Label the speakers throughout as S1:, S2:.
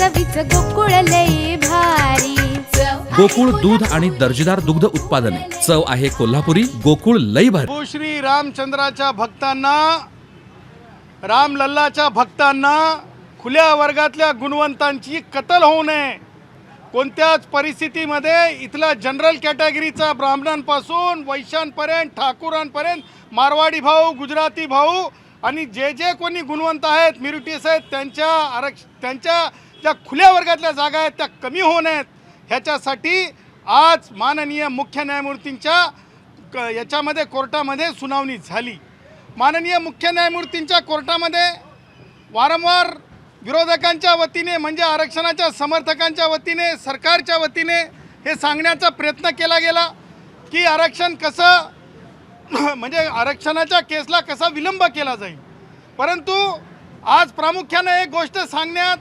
S1: चवीच गोकुळ लई भारी.
S2: गोकुळ दूध आणि दर्जेदार दुग्ध उत्पादने. चव आहे कोल्हापुरी गोकुळ लई भारी.
S3: प्रभू श्री रामचंद्राच्या भक्तांना रामलल्लाच्या भक्तांना खुल्या वर्गातल्या गुणवंतांची कत्तल होऊ नये. कोणत्याच परिस्थितीमध्ये इथल्या जनरल कॅटेगरीचा ब्राह्मणांपासून वैश्यांपर्यंत ठाकूरांपर्यंत मारवाडी भाऊ गुजराती भाऊ आणि जे जे कोणी गुणवंत आहेत मिरिटीस आहेत त्यांच्या आरक्ष त्यांच्या ज्या खुल्या वर्गातल्या जागा आहेत त्या कमी होऊ नयेत. ह्याच्यासाठी आज माननीय मुख्य न्यायमूर्तींच्या क याच्यामध्ये कोर्टामध्ये सुनावणी झाली. माननीय मुख्य न्यायमूर्तींच्या कोर्टामध्ये वारंवार विरोधकांच्या वतीने म्हणजे आरक्षणाच्या समर्थकांच्या वतीने सरकारच्या वतीने हे सांगण्याचा प्रयत्न केला गेला की आरक्षण कसं म्हणजे आरक्षणाच्या केसला कसा विलंब केला जाईल? परंतु आज प्रामुख्यानं एक गोष्ट सांगण्यात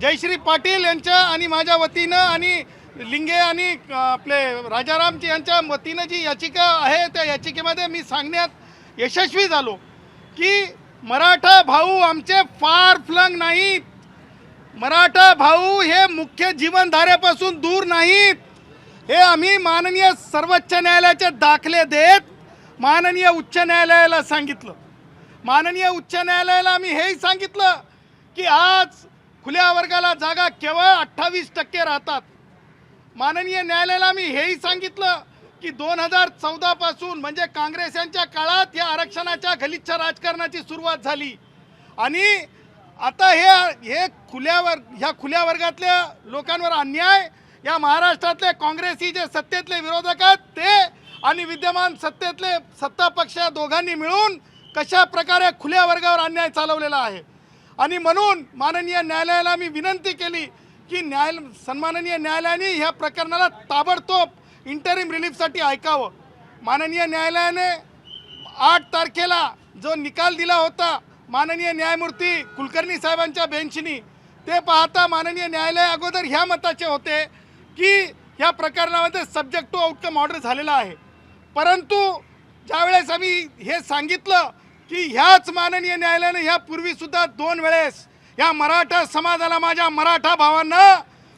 S3: जयश्री पाटील यांच्या आणि माझ्या वतीनं आणि लिंगे आणि आपले राजारामजी यांच्या वतीनं जी याचिका आहे त्या याचिकेमध्ये मी सांगण्यात यशस्वी झालो की मराठा भाऊ आमचे फार फ्लंग नाहीत. मराठा भाऊ हे मुख्य जीवनधाऱ्यापासून दूर नाहीत. हे आम्ही माननीय सर्वोच्च न्यायालयाचे दाखले देत माननीय उच्च न्यायालयाला सांगितलं. माननीय उच्च न्यायालयाला आम्ही हेही सांगितलं की आज खुल्या वर्गाला जागा केवळ अठ्ठावीस टक्के राहतात. माननीय न्यायालयाला आम्ही हेही सांगितलं की दोन हजार चौदापासून म्हणजे काँग्रेस यांच्या काळात या आरक्षणाच्या गलिच्छ राजकारणाची सुरुवात झाली. आणि आता हे हे खुल्या वर्ग ह्या खुल्या वर्गातल्या लोकांवर अन्याय या महाराष्ट्रातले काँग्रेसी जे सत्तेतले विरोधक आहेत ते आणि विद्यमान सत्तेतले सत्ता पक्ष या दोघांनी मिळून कशा प्रकारे खुल्या वर्गावर अन्याय चालवलेला आहे? आणि म्हणून माननीय न्यायालयाला मी विनंती केली की न्याय सन्माननीय न्यायालयाने ह्या प्रकरणाला ताबडतोब इंटरिम रिलीफसाठी ऐकावं. माननीय न्यायालयाने आठ तारखेला जो निकाल दिला होता माननीय न्यायमूर्ती कुलकर्णी साहेबांच्या बेंचनी ते पाहता माननीय न्यायालय अगोदर ह्या मताचे होते की ह्या प्रकरणामध्ये सब्जेक्ट टू आउटकम ऑर्डर झालेला आहे. परंतु ज्यावेळेस आम्ही हे सांगितलं की ह्याच माननीय न्यायालयानं ह्यापूर्वीसुद्धा दोन वेळेस या मराठा समाजाला माझ्या मराठा भावांना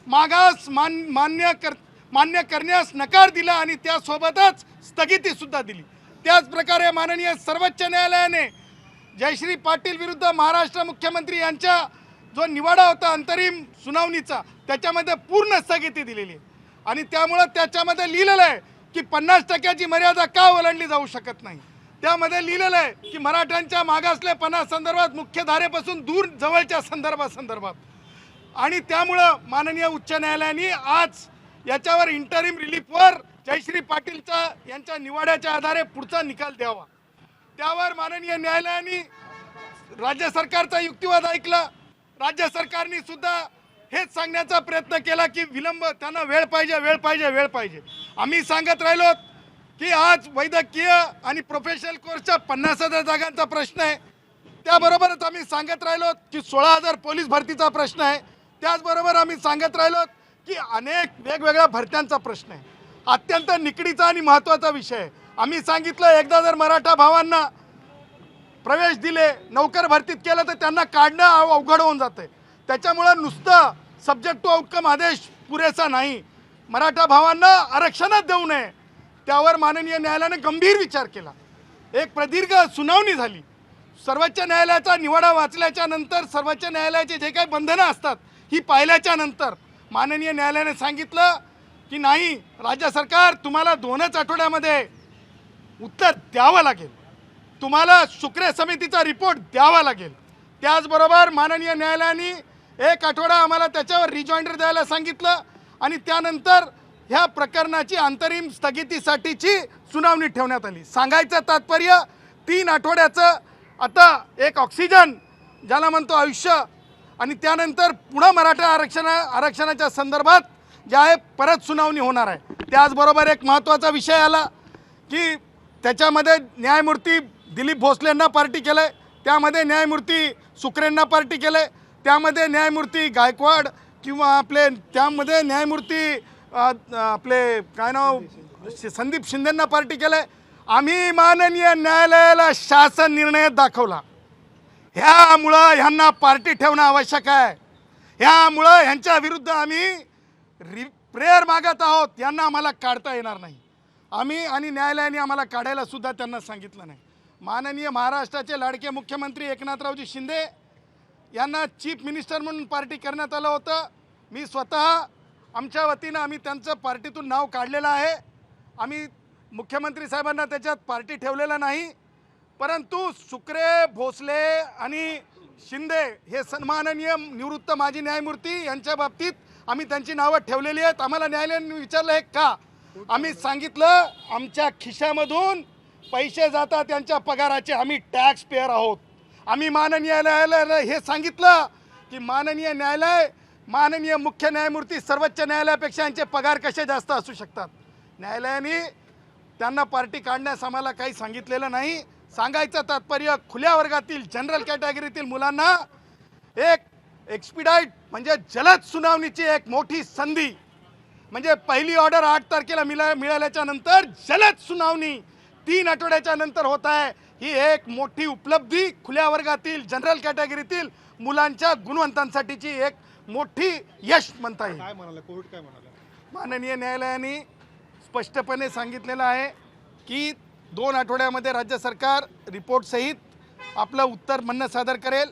S3: मागास मान मान्य कर मान्य करण्यास नकार दिला आणि त्यासोबतच स्थगितीसुद्धा दिली. त्याच प्रकारे माननीय सर्वोच्च न्यायालयाने जयश्री पाटील विरुद्ध महाराष्ट्र मुख्यमंत्री यांच्या जो निवाडा होता अंतरिम सुनावणीचा त्याच्यामध्ये पूर्ण स्थगिती दिलेली आहे. आणि त्यामुळं त्याच्यामध्ये लिहिलेलं आहे की पन्नास टक्क्याची मर्यादा का ओलांडली जाऊ शकत नाही? त्यामध्ये लिहिलेलं आहे की मराठ्यांच्या मागासलेपणा संदर्भात मुख्यधारेपासून दूर जवळच्या संदर्भात संदर्भात. आणि त्यामुळं माननीय उच्च न्यायालयाने आज याच्यावर इंटरिम रिलीफवर जयश्री पाटीलचा यांच्या निवाड्याच्या आधारे पुढचा निकाल द्यावा. त्यावर माननीय न्यायालयाने राज्य सरकारचा युक्तिवाद ऐकला. राज्य सरकारने सुद्धा हेच सांगण्याचा प्रयत्न केला की विलंब त्यांना वेळ पाहिजे वेळ पाहिजे वेळ पाहिजे. आम्ही सांगत राहिलो की आज वैद्यकीय आणि प्रोफेशनल कोर्सच्या पन्नास हजार जागांचा प्रश्न आहे. त्याबरोबरच आम्ही सांगत राहिलो की सोळा हजार पोलीस भरतीचा प्रश्न आहे. त्याचबरोबर आम्ही सांगत राहिलो की अनेक वेगवेगळ्या भरत्यांचा प्रश्न आहे. अत्यंत निकडीचा आणि महत्त्वाचा विषय आहे. आम्ही सांगितलं एकदा जर मराठा भावांना प्रवेश दिले नोकर भरतीत केलं तर त्यांना काढणं अव- अवघड होऊन जातं त्याच्यामुळं नुसतं सब्जेक्ट टू आउटकम आदेश पुरेसा नाही. मराठा भावांना आरक्षणच देऊ नये. त्यावर माननीय न्यायालयाने गंभीर विचार केला. एक प्रदीर्घ सुनावणी झाली. सर्वोच्च न्यायालयाचा निवाडा वाचल्याच्या नंतर सर्वोच्च न्यायालयाचे जे काही बंधनं असतात ही पाहिल्याच्या नंतर माननीय न्यायालयाने सांगितलं की नाही राज्य सरकार तुम्हाला दोनच आठवड्यामध्ये उत्तर द्यावं लागेल. तुम्हाला शुक्रे समितीचा रिपोर्ट द्यावा लागेल. त्याचबरोबर माननीय न्यायालयाने एक आठवडा आम्हाला त्याच्यावर रिजॉइंडर द्यायला सांगितलं आणि त्यानंतर ह्या प्रकरणाची अंतरिम स्थगितीसाठीची सुनावणी ठेवण्यात आली. सांगायचं तात्पर्य तीन आठवड्याचं आता एक ऑक्सिजन ज्याला म्हणतो आयुष्य आणि त्यानंतर पुन्हा मराठा आरक्षण आरक्षणाच्या संदर्भात जे आहे परत सुनावणी होणार आहे. त्याचबरोबर एक महत्त्वाचा विषय आला की त्याच्यामध्ये न्यायमूर्ती दिलीप भोसलेंना पार्टी केलं आहे त्यामध्ये न्यायमूर्ती सुकरेंना पार्टी केलं आहे त्यामध्ये न्यायमूर्ती गायकवाड किंवा आपले त्यामध्ये न्यायमूर्ती आपले काय नाव? शि- संदीप शिंदेंना पार्टी केलं आहे आम्ही माननीय न्यायालयाला शासन निर्णय दाखवला. ह्यामुळं ह्यांना पार्टी ठेवणं आवश्यक आहे. ह्यामुळं ह्यांच्या विरुद्ध आम्ही रि प्रेयर मागत आहोत यांना आम्हाला काढता येणार नाही. आम्ही आणि न्यायालयाने आम्हाला काढायला सुद्धा त्यांना सांगितलं नाही. माननीय महाराष्ट्राचे लाडके मुख्यमंत्री एकनाथरावजी शिंदे यांना चीफ मिनिस्टर म्हणून पार्टी करण्यात आलं होतं. मी स्वतः आमच्या वतीनं आम्ही त्यांचं पार्टीतून नाव काढलेलं आहे. आम्ही मुख्यमंत्री साहेबांना त्याच्यात पार्टी ठेवलेलं नाही. परंतु सुक्रे भोसले आणि शिंदे हे सन्माननीय निवृत्त माजी न्यायमूर्ती यांच्या बाबतीत आम्ही त्यांची नावं ठेवलेली आहेत. आम्हाला न्यायालयाने विचारलं हे का? आम्ही सांगितलं आमच्या खिशामधून पैसे जातात त्यांच्या पगाराचे आम्ही टॅक्स पेअर आहोत. आम्ही माननीय न्यायालयाला हे सांगितलं की माननीय न्यायालय माननीय मुख्य न्यायमूर्ती सर्वोच्च न्यायालयापेक्षा यांचे पगार कसे जास्त असू शकतात? न्यायालयाने त्यांना पार्टी काढण्यास आम्हाला काही सांगितलेलं नाही. सांगायचं तात्पर्य खुल्या वर्गातील जनरल कॅटेगरीतील मुलांना एक एक्सपिडाईट म्हणजे जलद सुनावणीची एक मोठी संधी म्हणजे पहिली ऑर्डर आठ तारखेला मिळा मिळाल्याच्या नंतर जलद सुनावणी तीन आठवड्याच्या नंतर होत आहे. ही एक मोठी उपलब्धी खुल्या वर्गातील जनरल कॅटेगरीतील मुलांच्या गुणवंतांसाठीची एक मोठी यश म्हणता येईल.
S4: काय म्हणाला? कोर्ट काय म्हणाला?
S3: माननीय न्यायालयाने स्पष्टपणे सांगितलेलं आहे की दोन आठवड्यामध्ये राज्य सरकार रिपोर्टसहित आपलं उत्तर म्हणणं सादर करेल.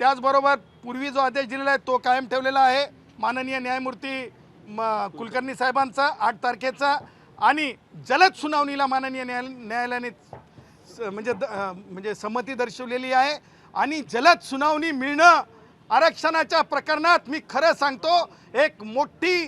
S3: त्याचबरोबर पूर्वी जो आदेश दिलेला आहे तो कायम ठेवलेला आहे. माननीय न्यायमूर्ती म कुलकर्णी साहेबांचा आठ तारखेचा आणि जलद सुनावणीला माननीय न्याय न्यायालयाने म्हणजे द- म्हणजे संमती दर्शवलेली आहे आणि जलद सुनावणी मिळणं आरक्षणाच्या प्रकरणात मी खरं सांगतो एक मोठी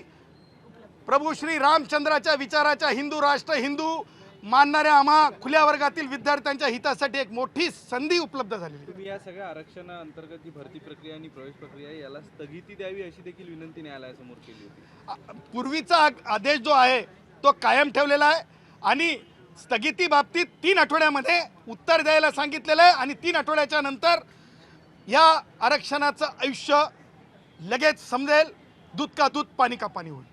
S3: प्रभू श्री रामचंद्राच्या विचाराच्या हिंदू राष्ट्र हिंदू मानणाऱ्या आम्हा खुल्या वर्गातील विद्यार्थ्यांच्या हितासाठी एक मोठी संधी उपलब्ध आहे.
S5: तुम्ही या सगळ्या आरक्षणाअंतर्गत जी भरती प्रक्रिया आणि प्रवेश प्रक्रिया आहे, याला स्थगिती द्यावी अशी देखील विनंती न्यायालयासमोर केली होती
S3: पूर्वीचा आदेश जो आहे तो कायम ठेवलेला आहे आणि स्थगिती बाबतीत तीन आठवड्यामध्ये उत्तर द्यायला सांगितलेलं आहे आणि तीन आठवड्याच्या नंतर या आरक्षणाचं आयुष्य लगेच समजेल. दूध का दूध पाणी का पाणी होईल.